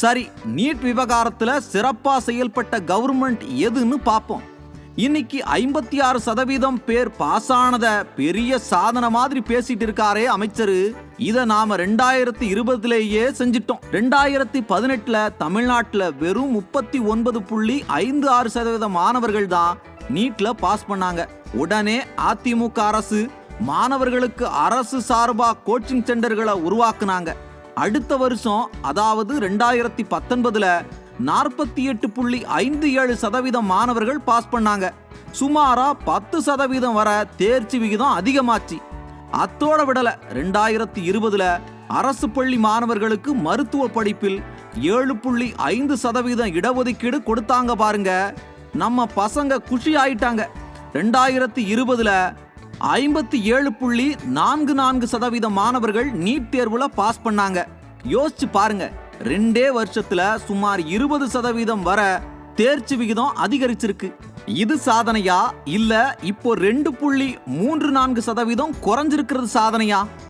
சரி நீட் விவகாரத்தில் சிறப்பாக செயல்பட்ட கவர்மெண்ட் எதுன்னு பார்ப்போம் இன்னைக்கு ஐம்பத்தி ஆறு சதவீதம் பேர் பாஸ் ஆனத பெரிய சாதனை மாதிரி பேசிட்டு இருக்காரே அமைச்சர். இத நாம ரெண்டாயிரத்தி இருபதுலேயே செஞ்சிட்டோம். ரெண்டாயிரத்தி பதினெட்டுல தமிழ்நாட்டில் வெறும் முப்பத்தி ஒன்பது புள்ளி ஐந்து ஆறு சதவீத மாணவர்கள் தான் நீட்ல பாஸ் பண்ணாங்க. உடனே அதிமுக அரசு மாணவர்களுக்கு அரசு சார்பா கோச்சிங் சென்டர்களை உருவாக்குனாங்க. அடுத்த வருஷம் அதாவது ரெண்டாயிரத்தி பத்தொன்பதுல நாற்பத்தி எட்டு புள்ளி ஐந்து ஏழு சதவீதம் மாணவர்கள் பாஸ் பண்ணாங்க. சுமாரா பத்து சதவீதம் வர தேர்ச்சி விகிதம் அதிகமாச்சு. அத்தோட விடல ரெண்டாயிரத்தி இருபதுல அரசு பள்ளி மாணவர்களுக்கு மருத்துவ படிப்பில் ஏழு புள்ளி ஐந்து சதவீதம் இடஒதுக்கீடு கொடுத்தாங்க பாருங்க. நம்ம பசங்க குஷி ஆயிட்டாங்க. ரெண்டாயிரத்தி இருபதுல ஐம்பத்தி ஏழு புள்ளி நான்கு நான்கு சதவீதம் மாணவர்கள் நீட் தேர்வுல பாஸ் பண்ணாங்க. யோசிச்சு பாருங்க ரெண்டே வருஷத்துல சுமார் இருபது சதவீதம் வர தேர்ச்சி விகிதம் அதிகரிச்சிருக்கு. இது சாதனையா? இல்ல இப்போ ரெண்டு புள்ளி மூன்று நான்கு சதவீதம் குறைஞ்சிருக்கிறது சாதனையா?